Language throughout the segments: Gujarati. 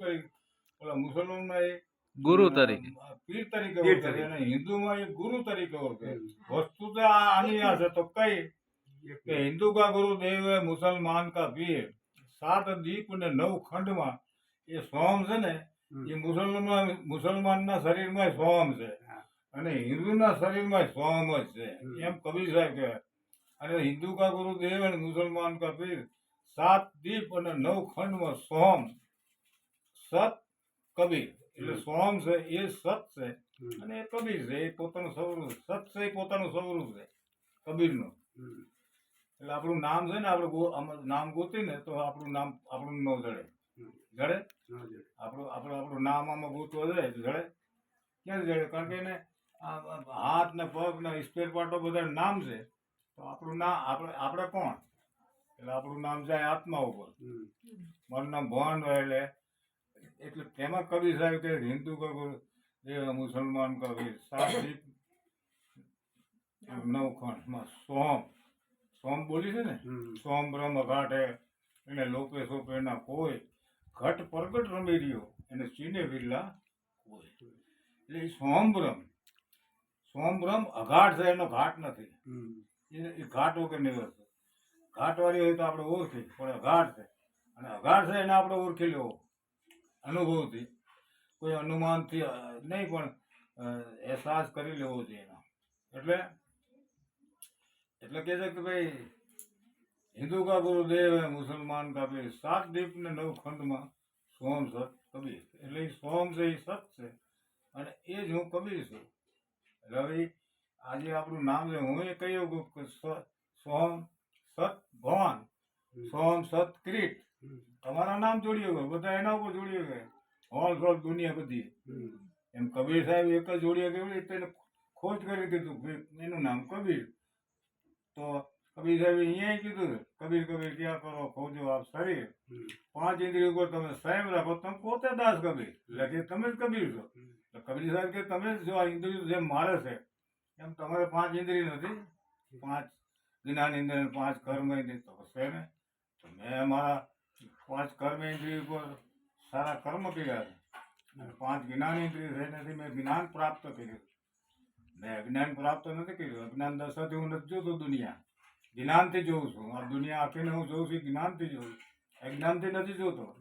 તરીકે ઓલા મુસલમાનમાં એ ગુરુ તરીકે. પીર તરીકે ઓળખે છે અને હિન્દુમાં એ ગુરુ તરીકે ઓળખે વસ્તુ તો આની આ છે. તો કઈ? કે હિન્દુ કા ગુરુ દેવ હે મુસલમાન કા પીર? સાત દીપ ને નવ ખંડમાં એ સોમ છે ને એ મુસલમાન મુસલમાનના શરીરમાં સોમ છે. અને હિન્દુના શરીરમાં સોમ જ છે. એમ કબીર સાહેબ કહે અને હિન્દુ કા ગુરુ દેવ અને મુસલમાન કા પીર? સાત દીપ અને નવ ખંડમાં સોમ સત કબીર. એટલે સોમ છે એ સત છે. અને એ કબીર છે એ પોતાનું સ્વરૂપ સત છે એ પોતાનું સ્વરૂપ છે કબીરનું. એટલે આપણું નામ છે ને આપણે નામ ગોતી ને તો આપણું નામ આપણું ન જડે. જડે? આપણું આપણું આપણું નામ આમાં ગોતવો તો જડે. ક્યાં જડે? કારણ કે એને હાથ ને પગ ને સ્પેર પાર્ટો બધા નામ છે. તો આપણું નામ આપણે આપણે કોણ? એટલે આપણું નામ જાય આત્મા ઉપર. મારું નામ ભવાન એટલે એટલે તેમાં કવિ સાહેબ કે હિન્દુ કવિ એ મુસલમાન કવિ સાત નવખંડમાં સોમ સોમ બોલી છે ને. સોમ બ્રહ્મ ઘાટે એને લોપે સોપેના કોઈ ઘટ પ્રગટ રમી રહ્યો એને ચીને વિરલા કોઈ. એટલે એ સોમ બ્રહ્મ. સોમ બ્રહ્મ અઘાટ છે એનો ઘાટ નથી. એ ઘાટ વગર નહીં વસ્તુ ઘાટવાળી હોય તો આપણે ઓળખી પણ અઘાટ છે. અને અઘાટ છે એને આપણે ઓળખી લેવો. અનુભવથી કોઈ અનુમાનથી નહીં પણ અહેસાસ કરી લેવો જોઈએ એનો. એટલે એટલે કહે છે કે ભાઈ હિન્દુ કા ગુરુ દેવ હે મુસલમાન કા પીર. સાત દીપ ને નવ ખંડમાં સોમ સત કબીર. એટલે એ સોમ છે એ સત છે. અને એ જ હું કબીર છું. એટલે હવે આજે આપણું નામ છે હું એ કહ્યું કે સોમ સત ભવાન. સોમ સત ક્રીટ. તમારા નામ જોડ્યો ગયો બધા એના ઉપર જોડ્યો ગયા હોલ ગોલ દુનિયા બધી. એમ કબીર સાહેબ એક જ જોડ્યા કેવી તેને ખોજ કરી દીધું. એનું નામ કબીર. તો કબીર સાહેબે અહીંયા કીધું કબીર કબીર ક્યાં કરો? ખોજો આપ શરીર. પાંચ ઇન્દ્રિયો ઉપર તમે સાહેબ રાખો તમે પોતે દાસ કબીર. એટલે કે તમે જ કબીર છો. તો કબીર સાહેબ કે તમે જ આ ઇન્દ્રિયો જેમ મારે છે એમ તમારે પાંચ ઇન્દ્રિય નથી. પાંચ જ્ઞાન ઇન્દ્રિય પાંચ કર્મ ઇન્દ્રિય. તો છે ને તો મેં મારા પાંચ કર્મ ઇન્દ્રિય ઉપર સારા કર્મ કર્યા છે. અને પાંચ જ્ઞાન ઇન્દ્રિય થઈને મેં જ્ઞાન પ્રાપ્ત કર્યું. મેં અજ્ઞાન પ્રાપ્ત નથી કર્યું. અજ્ઞાન દશાથી હું નથી જોતો દુનિયા. જ્ઞાનથી જોઉં છું. આ દુનિયા આખીને હું જોઉં છું જ્ઞાનથી જોઉં છું. અજ્ઞાનથી નથી જોતો.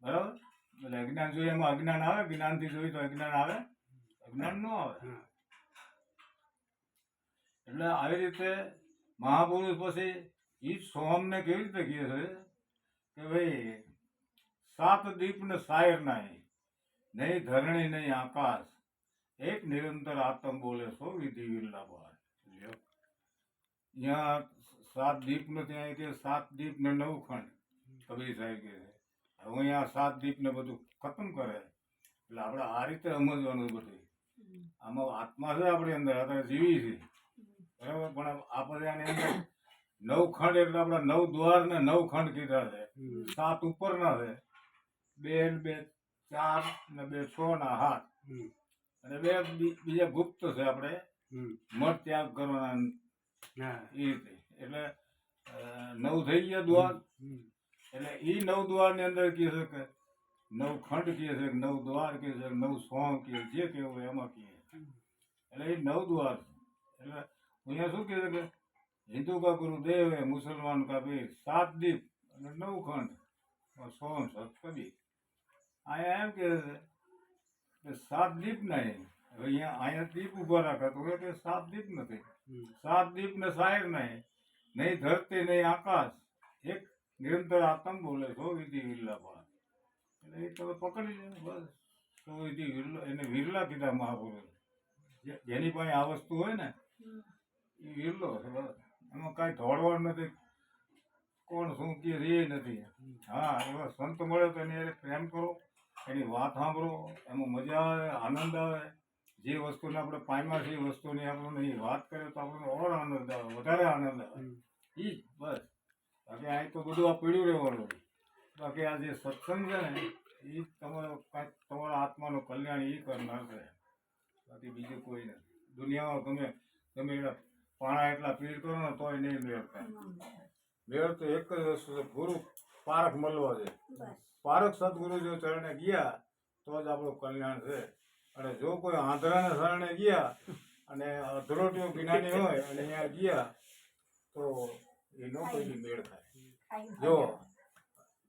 બરાબર? એટલે અજ્ઞાન જોઈએ એમાં અજ્ઞાન આવે જ્ઞાનથી જોઈએ તો અજ્ઞાન આવે. અજ્ઞાન ન આવે. એટલે આવી રીતે મહાપુરુષ પછી એ સોમને કેવી રીતે કહે છે? કે ભાઈ સાત દીપ ને સાયર નહીં નહીં ધરણી નહીં આકાશ. એક નિરંતર આતમ બોલે સો વિધિ વિલ્લા બહાર અહીંયા સાત દીપ ને ત્યાં કે સાત દીપ ને નવ ખંડ. કબીર સાહેબ કે હવે અહીંયા સાત દીપ ને બધું ખતમ કરે. એટલે આપણે આ રીતે સમજવાનું બધું. આમાં આત્મા છે આપણી અંદર આપણે જીવી છે. બરાબર? પણ આપણે આની અંદર નવ ખંડ એટલે આપણા નવ દ્વાર ને નવ ખંડ કીધા છે. સાત ઉપરના છે. બે ને બે ચાર ને બે છ ના હાથ. અને બે બીજા ગુપ્ત છે આપણે. મત ત્યાગ કરવાના એ રીતે. એટલે નવ થઈ ગયા દ્વાર. એટલે એ નવ દ્વારની અંદર કહે છે કે નવ ખંડ કહે છે કે નવ દ્વાર કહે છે નવ સોંગ કહે જે કહેવું એમાં કહે એટલે એ નવ દ્વાર છે. એટલે અહીંયા શું કહે છે કે હિન્દુ કા ગુરુ દેવ હે મુસલમાન કા પીર સાત દીપ અને નવ ખંડ और સોમ સત કબીર અહીંયા એમ કહે છે કે સાત દીપ નહીં હવે અહીંયા અહીંયા દીપ ઊભા રાખે તો એ કે સાત દીપ નથી હમ. સાત દીપ ને શાયર નહીં નહીં ધરતી નહીં આકાશ એક નિરંતર આત્મ બોલે સો વિધિ વિરલા પાર એટલે એ તમે પકડી લે બસ। સો વિધિ વિરલા એને વિરલા કીધા મહાપુરુષ જે- જેની પાસે આ વસ્તુ હોય ને એ વિરલો છે બસ. એમાં કાંઈ ઢોળવાનું નથી. કોણ શું કે રે નથી. હા એવા સંત મળે તો એને પ્રેમ કરો એની વાત સાંભળો એમાં મજા આવે આનંદ આવે. જે વસ્તુને આપણે પામ્યા છે એ વસ્તુની આપણને એ વાત કરે તો આપણને ઓર આનંદ આવે વધારે આનંદ આવે. એ જ બસ. બાકી અહીં તો બધું આ પીડ્યું રહેવાનું. બાકી આ જે સત્સંગ છે ને એ તમારો કાંઈક તમારા આત્માનું કલ્યાણ એ કરનાર છે. બાકી બીજું કોઈ નથી. દુનિયામાં ગમે ગમે એના પાણા એટલા પીડ કરો ને તોય નહીં મેળતા મેળ તો એક જ વસ્તુ છે ગુરુ પારખ મળવો છે. પારખ સદગુરુ જો ચરણે ગયા તો જ આપણું કલ્યાણ છે. અને જો કોઈ આંધળાને શરણે ગયા અને અધરોટીઓ જ્ઞાની હોય અને અહીંયા ગયા તો એ નો કોઈ મેળ થાય. જો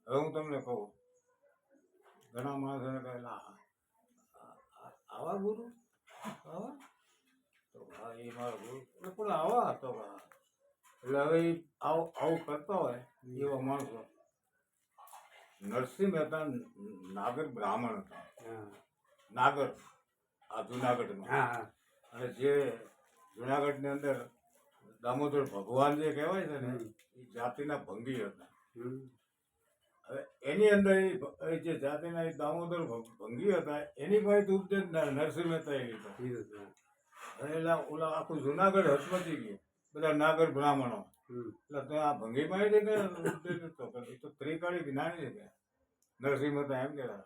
હવે હું તમને કહું ઘણા માણસોને કહેલા આવા ગુરુ? આવા? તો ભાઈ મારા પણ આવા હતો. એટલે હવે આવું આવું કરતા હોય એવા માણસો નરસિંહ મહેતા નાગર બ્રાહ્મણ હતા. હા. નાગર આ જુનાગઢમાં. અને જે જુનાગઢની અંદર દામોદર ભગવાન જે કહેવાય છે ને એ જાતિના ભંગી હતા. હવે એની અંદર એ જે જાતિના એ દામોદર ભંગી હતા એની પાસે ઉપદેશ નરસિંહ એ લીધો એલા ઓલા આખું જુનાગઢ હચમચી ગયું. બધા નાગર બ્રાહ્મણો. એટલે આ ભંગી કે નતો કર્યો. એ તો ત્રિકાળી જ્ઞાની છે કે નરસિંહ મહેતા એમ કહેતા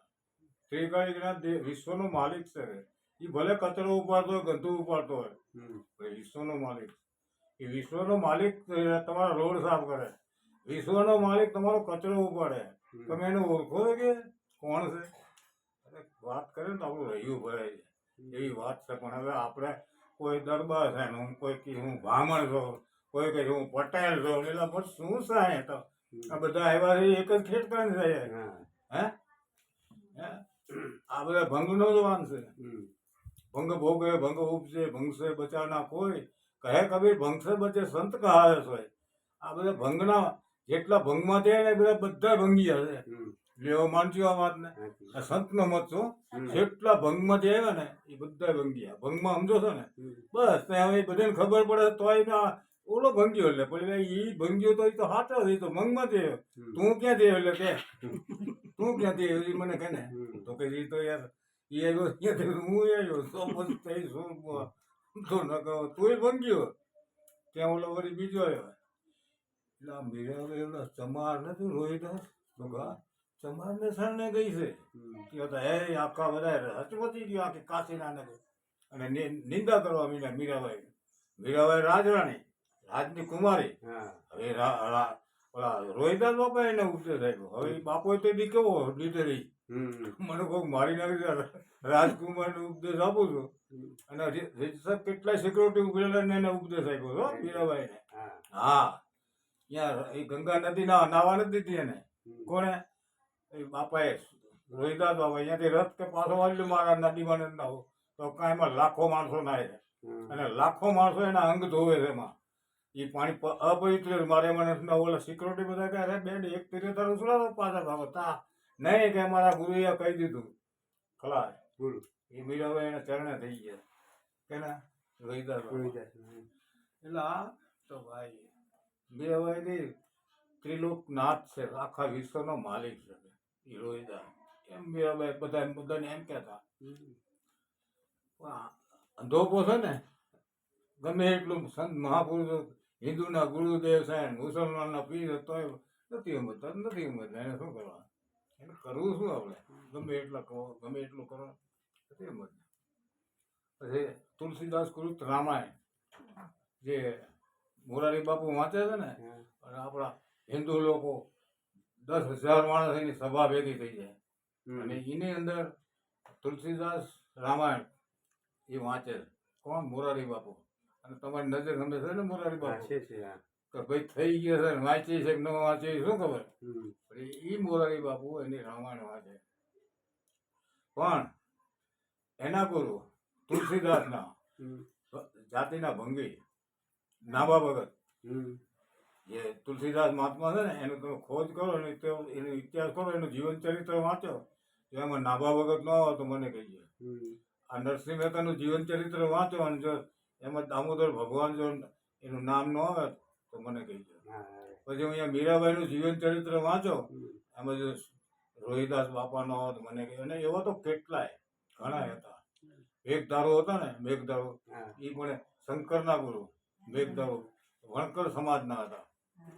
ત્રિકાળી જ્ઞાન વિશ્વનો માલિક છે એ. ભલે કચરો ઉપાડતો હોય ગંદુ ઉપાડતો હોય. વિશ્વનો માલિક એ વિશ્વનો માલિક તમારા રોડ સાફ કરે. વિશ્વનો માલિક તમારો કચરો ઉપાડે. તમે એને ઓળખો છો કે કોણ છે? વાત કરે ને આપણું રહ્યું ભરાય છે. એવી વાત છે પણ હવે આપણે કોઈ દરબાર છે હું કોઈ કે હું બ્રાહ્મણ છું કોઈ કે હું પટેલ છું એટલે પણ શું છે તો? આ બધા છે એક જ ખેત કરે છે. હે. હે? આ બધા ભંગનો નો વાન છે. ભંગ ભોગે ભંગ ઉપજે ભંગ સે બચાના કોઈ. કહે કબીર ભંગ સે બચે સંત કહાવે છે. આ બધા ભંગના જેટલા ભંગમાં થયા ને બધા બધા ભંગી હશે. લેવો માનજો આ વાતને. આ સંતનો મત છો. જેટલા ભંગમાં જે આવ્યા ને એ બધા ભંગી ભંગમાં સમજો છો ને? બસ તે હવે બધાને ખબર પડે તો એના ઓલો ભંગ્યો એટલે. પણ ઈ ભંગ્યો તો એ તો હાચો એ તો ભંગમાં આવ્યો. તું ક્યાં આવ્યો એટલે કે? તું ક્યાં આવ્યો એ મને કહે ને તો કે એ તો યાર એ આવ્યો ક્યાં હું આવ્યો સો પછી થઈ શું તો ન કહો. તુંય ભંગ્યો ત્યાં ઓલો વળી બીજો આવ્યો. એટલે આ મેળા એવડા ચમાર નથી રોહિદાસ? તો કા? ચમારને ને ગઈ છે. કે તો હે આખા બધા હચમચી ગયો આખી કાશીના નગર અને નિંદા કરવા મીરા મીરાબાઈ. મીરાબાઈ રાજરાણી રાજની કુમારી. હવે ઓલા રોહિદાસ બાપા એને ઉપદેશ આપ્યો. હવે બાપો તો બી કેવો હમ. મને કોઈક મારી નાખી રાજકુમાર ને ઉપદેશ આપું છું. અને રીતસર કેટલાય સિક્યુરિટી ઉભેલા ને એને ઉપદેશ આપ્યો છો મીરાબાઈ ને હા. ત્યાં એ ગંગા નદી ના નાવા નથી દીધી એને. હમ. એ બાપાએ રોહિદાસ બાપા અહીંયાથી રથ કે પાછો વાળી મારા નદીમાં નથી તો કાંઈ એમાં લાખો માણસો નાય છે. અને લાખો માણસો એના અંગ ધોવે છે એમાં. એ પાણી અપવિત્ર મારે મને ઓલા સિક્યુરિટી બધા કહે "અરે બેન એક તીરે તારું ઉછળાવો પાછા ભાગો તા નહીં કે મારા ગુરુએ કહી દીધું. ખલાસ. ગુરુ. એ મીરાબાઈ એના ચરણે થઈ ગયા. કેના રોહિદાસ. રોહિદાસ. એટલે આ તો ભાઈ મીરાભાઈ ની ત્રિલોક નાથ છે. આખા વિશ્વનો માલિક છે. રોહિદાસ એમ મીરાબાઈ બધા બધાને એમ કહેતા. અંધોપો છે ને? ગમે એટલું સંત મહાપુરુષો હિન્દુના ગુરુદેવ સાહેબ મુસલમાનના પીર તોય નથી સમજતા નથી સમજતા એને શું કરવા એને કરવું શું આપણે? ગમે એટલા કહો ગમે એટલું કરો નથી સમજતા પછી તુલસીદાસ કૃત રામાયણ જે મોરારી બાપુ વાંચે છે ને અને આપણા હિન્દુ લોકો દસ હજાર માણસ એની સભા ભેગી થઈ જાય. અને એની અંદર તુલસીદાસ રામાયણ એ વાંચે. કોણ? મોરારી બાપુ. અને તમારી નજર ગમે છે ને મોરારી બાપુ? કે ભાઈ થઈ ગયા છે વાંચી છે કે ન વાંચે શું ખબર. એ મોરારી બાપુ એની રામાયણ વાંચે. પણ એના ગુરુ તુલસીદાસના જાતિના ભંગી નાભા ભગત. જે તુલસીદાસ મહાત્મા છે ને એનું તમે ખોજ કરો અને એનો ઇતિહાસ કરો એનું જીવન ચરિત્ર વાંચો તો એમાં નાભા વગર ન હોય તો મને કહીએ. આ નરસિંહ મહેતાનું જીવન ચરિત્ર વાંચો અને જો એમાં દામોદર ભગવાન જો એનું નામ ન આવે તો મને કહીજો પછી પછી અહીંયા મીરાબાઈનું જીવન ચરિત્ર વાંચો. એમાં જો રોહિદાસ બાપા ન હોય તો મને કહીએ અને એવા તો કેટલાય ઘણા હતા મેઘધારો હતા ને મેઘધારો હા. એ પણ શંકરના ગુરુ મેઘધારો વણકર સમાજના હતા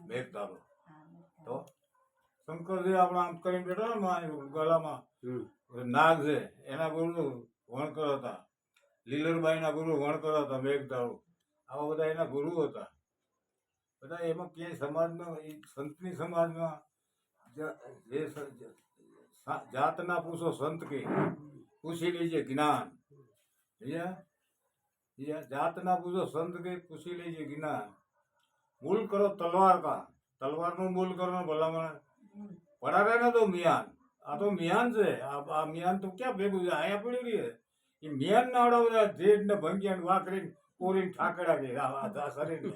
મેઘધારો તો શંકરજી આપણે આમ કરીને બેઠા ને ગળામાં. નાગ છે એના ગુરુ વણકર હતા. લીલરબાઈના ગુરુ વણકર હતા મેઘધારુ આવા બધા એના ગુરુ હતા. બધા એમાં ક્યાંય સમાજમાં એ સંતની સમાજમાં જે જાતના પૂછો સંત કે પૂછી લેજે જ્ઞાન? જાતના પૂછો સંત કે પૂછી લેજે જ્ઞાન. મૂલ કરો તલવાર કા. તલવારનું મૂલ કરો ભલામણ. પડારે ને તો મિયાન. આ તો મિયાન છે. આ મિયાન તો ક્યાં ભેગું છે? આયા પડ્યું રહી એ મિયાન ના અડાવડા જેડ ને ભંગ્યા ને વાકરી કોરીને ઠાકડા કે આ આ- આ શરીર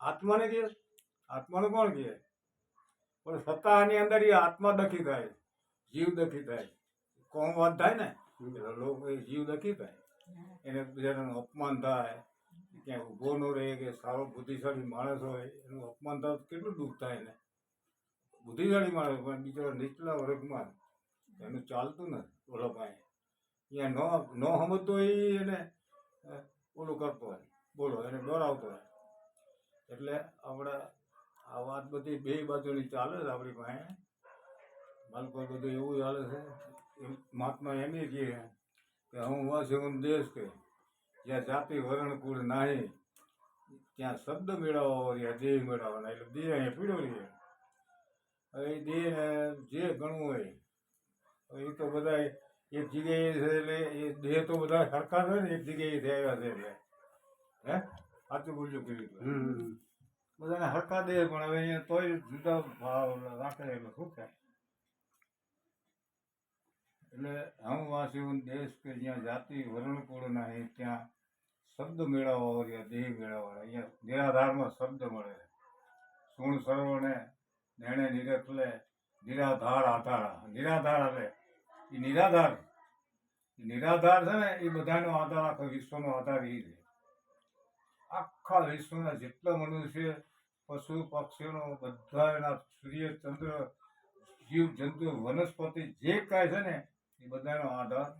આત્માને કે આત્માને કોણ કહે? પણ સત્તા આની અંદર એ આત્મા દખી થાય. જીવ દખી થાય. કોમ વાત થાય ને? લોકો જીવ દખી થાય. એને બીજાનું અપમાન થાય. ક્યાંય ઊભો ન રહે કે સારો બુદ્ધિશાળી માણસ હોય, એનું અપમાન થાય કેટલું દુઃખ થાય એને. બુદ્ધિશાળી માણસ પણ બિચારો નીચલા વર્ગમાં એનું ચાલતું ને ઓલો પાસે અહીંયા ન ન સમજતો એ એને ઓલું કરતો હોય, બોલો, એને દોરાવતો હોય. એટલે આપણે આ વાત બધી બે બાજુની ચાલે છે આપણી પાસે. બાળકો બધું એવું ચાલે છે મહાત્મા ય કહે કે, હું વાસી હું દેશ કે જ્યાં જાતિ વરણ કુળ નાહી ત્યાં શબ્દ મેળવવો રહ્યા દેહ મેળવવાના એટલે દેહ અહીંયા પીડો રહીએ હવે એ દેહને જે ગણવું હોય એ તો બધા એક જગ્યાએ છે એટલે એ દેહ તો બધા સરખા છે ને એક જગ્યાએ આવ્યા છે એટલે હે? સાચું બોલ્યું કીધું બધાને હરકા દે પણ હવે અહીંયા તોય જુદા ભાવ રાખે એટલે શું થાય? એટલે હમ વાસીઓ દેશ કે જ્યાં જાતિ વર્ણ કુળ નહીં ત્યાં શબ્દ મેળવવા રહ્યા દેહ મેળવવા અહીંયા નિરાધારમાં શબ્દ મળે સુણ સર્વને નેણે, નિરખલે, નિરાધાર, આધાર. નિરાધાર એટલે એ નિરાધાર. નિરાધાર છે ને એ બધાનો આધાર આખો વિશ્વનો આધાર એ છે. આખા વિશ્વના જેટલા મનુષ્ય, પશુ, પક્ષીઓનો બધા એના સૂર્ય, ચંદ્ર, જીવ, જંતુ, વનસ્પતિ જે કાંઈ છે ને એ બધાનો આધાર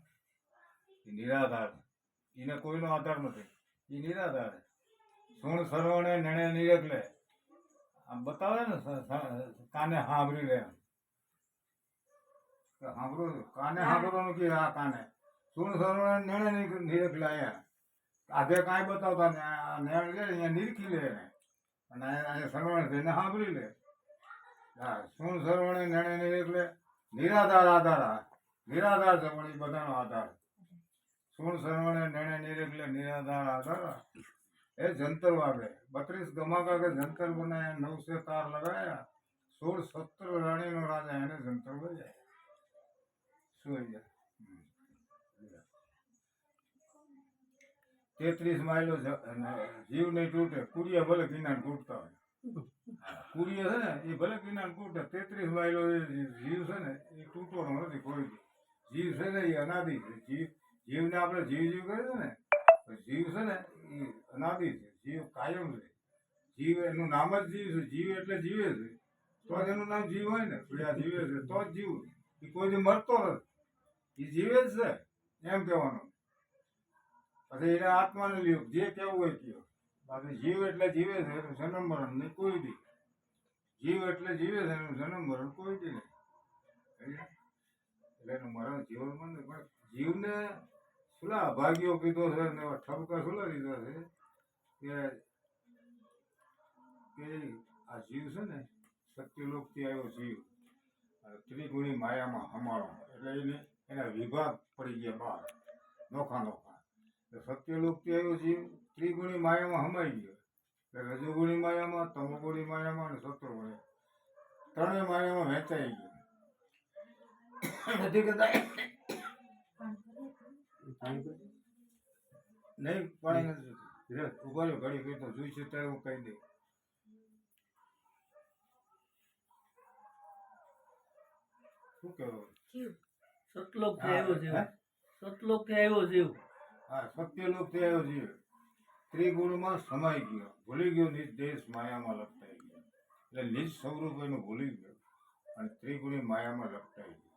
નિરાધાર એને કોઈનો આધાર નથી. એ નિરાધાર સુણ સર્વણે નણે નિરકલે આમ બતાવે ને કાને સાંભળી લે સાંભળું કાને સાંભળવાનું કે આ કાને? સુણ સર્વણે નણે નિરકલે અહીંયા આજે કાંઈ બતાવતા ને આ નેણ લે અહીંયા નિરખી લે એને. અને અહીંયા સર્વણ થઈને સાંભળી લે. હા સુણ સર્વણે નેણે નિરકલે નિરાધાર આધાર આ. નિરાધાર છે પણ એ બધાનો આધાર. સુણ સર્વણે નેણે નિરખલે નિરાધાર આધાર એ જંતર વાગે. બત્રીસ ગમાકા કે જંતર બનાયા, નવસે તાર લગાયા, સોળ સત્તર રાણીનો રાજા એને જંતર બજાય જાય તેત્રીસ માઇલો જીવ નહીં તૂટે. કુરિયા ભલે કિનાર તૂટતા હોય. કુરિયા છે ને, એ ભલે કિનાર તૂટે, તેત્રીસ માઇલો જીવ છે ને, એ તૂટવાનો નથી કોઈ. જીવ છે ને એ અનાદિ છે. જીવ જીવને આપણે જીવ જીવ છીએ ને, તો જીવ છે ને એ અનાદિ છે, જીવ કાયમ છે જીવ એનું નામ જ જીવ છે, જીવ એટલે જીવે છે. તો જ એનું નામ જીવ હોય ને આ જીવે છે, તો જ જીવ એ કોઈ દી મરતો નથી. એ જીવે જ છે, એમ કહેવાનું. પછી એને આત્માને લ્યો જે કેવું હોય કયો. બાકી જીવ એટલે જીવે છે, એનું જન્મ મરણ નહીં, કોઈ દી જીવ એટલે જીવે છે, એનું જન્મ મરણ કોઈ દી નહીં. એટલે એનું મરણ જીવનમાં નહીં, પણ જીવને સુલા ભાગ્યો કીધો છે ને ઠપકા સુલા દીધા છે કે આ જીવ છે ને સત્યલોકથી આવ્યો જીવ. ત્રિગુણી માયામાં હમાળો એટલે એને એના વિભાગ પડી ગયા બહાર નોખા નોખા. એટલે સત્યલોકથી આવ્યો જીવ, ત્રિગુણી માયામાં હમાઈ ગયો. એટલે રજોગુણી માયામાં, તમોગુણી માયામાં અને સત્વગુણી ત્રણેય માયામાં વહેંચાઈ ગયો. નથી કહેતા નહીં પાણી ઊભા રહ્યો ઘડી કઈ તો જોઈશે ત્યારે હું કહી દઈ શું કહેવું? સતલોક આવ્યો છે? સતલોક આવ્યો છે હા સત્યલોકથી આવ્યો જીવ. ત્રિગુણમાં સમાઈ ગયો. ભૂલી ગયો નિજ દેશ માયામાં લપટાઈ ગયો. એટલે નિજ સ્વરૂપ એનું ભૂલી ગયો અને ત્રિગુણી માયામાં લપટાઈ ગયો.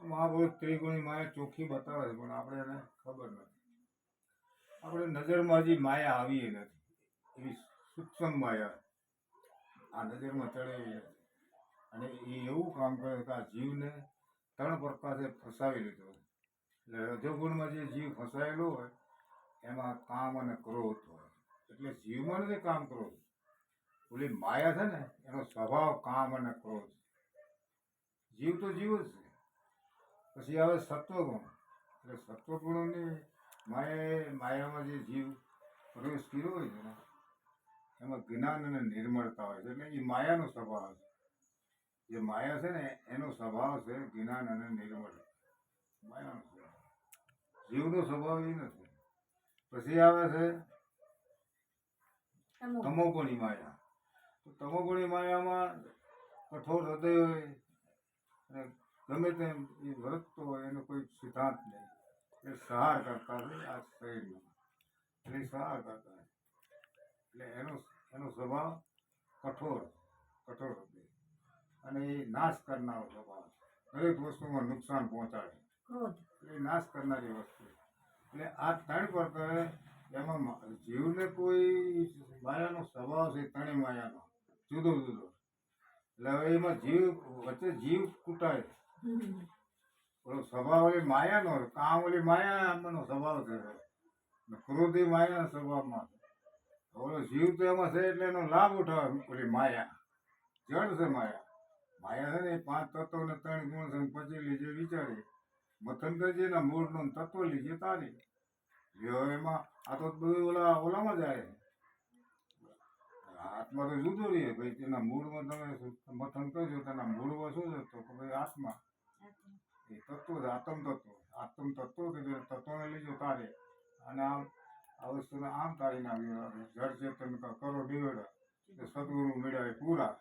મહાભારત ત્રિગુણી માયા ચોખ્ખી બતાવે છે પણ આપણે એને ખબર નથી. આપણે નજરમાં હજી માયા આવી નથી. એવી સૂક્ષ્મ માયા. આ નજરમાં ચડાવી નથી. અને એ એવું કામ કરે કે આ જીવને ત્રણ પ્રકારે ફસાવી લીધો એટલે રજોગુણમાં જે જીવ ફસાયેલો હોય, એમાં કામ અને ક્રોધ હોય. એટલે જીવમાં નથી કામ ક્રોધ. ઓલી માયા છે ને, એનો સ્વભાવ કામ અને ક્રોધ. જીવ તો જીવ જ છે. પછી આવે સત્વગુણ. એટલે સત્વગુણોની માયા માયામાં જે જીવ પ્રવેશ કર્યો હોય છે ને એમાં જ્ઞાન અને નિર્મળતા હોય છે. એટલે એ માયાનો સ્વભાવ છે. જે માયા છે ને એનો સ્વભાવ છે જ્ઞાન અને નિર્મળ માયાનો સ્વભાવ. જીવનો સ્વભાવ એ નથી. પછી આવે છે તમોગુણી. માયા. તો તમોગુણી માયામાં કઠોર હૃદય હોય અને ગમે તેમ એ વર્તતો હોય એનો કોઈ સિદ્ધાંત નહીં. એ સહાર કરતા હોય આ શરીરમાં એટલે એ સહાર કરતા હોય એટલે એનો એનો સ્વભાવ કઠોર કઠોર હતો અને એ નાશ કરનારો સ્વભાવ દરેક વસ્તુમાં નુકસાન પહોંચાડે એ નાશ કરનારી વસ્તુ એટલે આ ત્રણ પ્રકારે એમાં જીવને કોઈ માયાનો સ્વભાવ છે ત્રણેય માયાનો જુદો જુદો એટલે હવે એમાં જીવ વચ્ચે જીવ કૂટાય. ઓલો સ્વભાવ ઓલી માયાનો. કામ ઓલી માયાનો સ્વભાવ છે. ક્રોધ માયાના સ્વભાવમાં ઓલો જીવ તો એમાં છે એટલે એનો લાભ ઉઠાવે ઓલી માયા. જળ છે માયા. માયા છે ને પાંચ તત્વો ને ત્રણ ગુણ છે ને લીજે વિચારી મથન કરજે એના મૂળનો તત્વ લીજે તારી એમાં, આ તો બધું ઓલા, ઓલામાં જાય આત્મા તો જુદો રહીએ ભાઈ, તેના મૂળમાં તમે મથન કરજો તેના મૂળમાં શું છે? તો ભાઈ આત્મા. એ તત્વ છે આત્મ તત્વ. આત્મ તત્વ જે તત્વને લીધો તારે. અને આમ આ વસ્તુને આમ તારી નાખી જળ ચેતન કરો ડિવેડા કે સદગુરુ મેળવે પૂરા.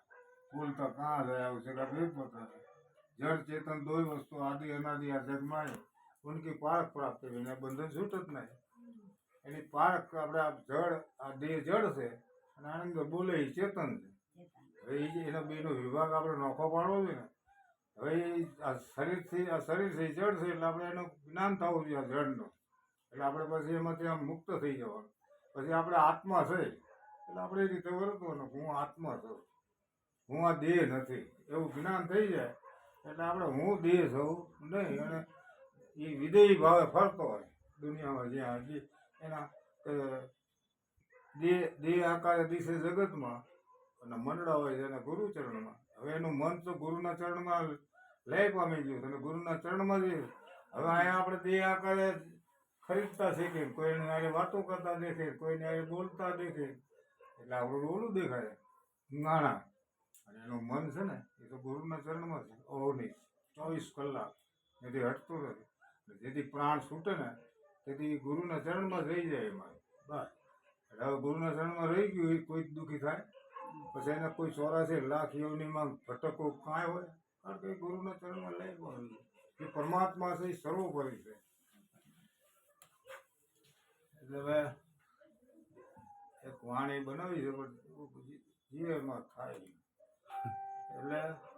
ફૂલ તો કાં જાય છે? પોતા જળ ચેતન દોય વસ્તુ આદિ અનાદિ આ જગમાં ઉનકી પારખ પ્રાપ્ત થઈ એને બંધન છૂટ જ નહીં. એની પારખ આપણે આ જળ આ દેહ જળ છે. અને આનંદ બોલે એ ચેતન છે. એ જે એનો બેનો વિભાગ આપણે નોખો પાડવો જોઈએ ને હવે આ શરીરથી, આ શરીર છે જળ છે એટલે આપણે એનું જ્ઞાન થવું જોઈએ આ જળનું એટલે આપણે પછી એમાંથી આમ મુક્ત થઈ જવાનું. પછી આપણે આત્મા છે. એટલે આપણે એ રીતે વર્તવાનું. હું આત્મા છું. હું આ દેહ નથી. એવું જ્ઞાન થઈ જાય. એટલે આપણે હું દેહ છું નહીં. અને એ વિદેહી ભાવે ફરતો હોય. દુનિયામાં જ્યાં હજી એના દેહ દેહ આકારે દિશે જગતમાં અને મંડળા હોય એના ગુરુચરણમાં. હવે એનું મન તો ગુરુના ચરણમાં લય પામી ગયું અને ગુરુના ચરણમાં જ હવે અહીંયા આપણે દેહ આકારે ખરીદતા શીખે, કોઈને આરે વાતો કરતા દેખે, કોઈને હારે બોલતા દેખે, એટલે આપણું ઓલું દેખાય. નાણા. અને એનું મન છે ને, એ તો ગુરુના ચરણમાં છે. ઓવનીસ ચોવીસ કલાક. જેથી હટતું નથી જેથી પ્રાણ છૂટે ને, તેથી ગુરુના ચરણમાં રહી જાય એમાં. બસ. એટલે હવે ગુરુના ચરણમાં રહી ગયું, એ કોઈ દુઃખી થાય. પછી એને કોઈ ચોરાસી લાખ યોનીમાં ભટકવું કાંઈ હોય? કારણ કે ગુરુના ચરણમાં લઈ ગયો. એ પરમાત્મા છે, એ સર્વોપરી છે. એટલે હવે એક વાણી બનાવી છે, પણ જીવે એમાં થાય. એટલે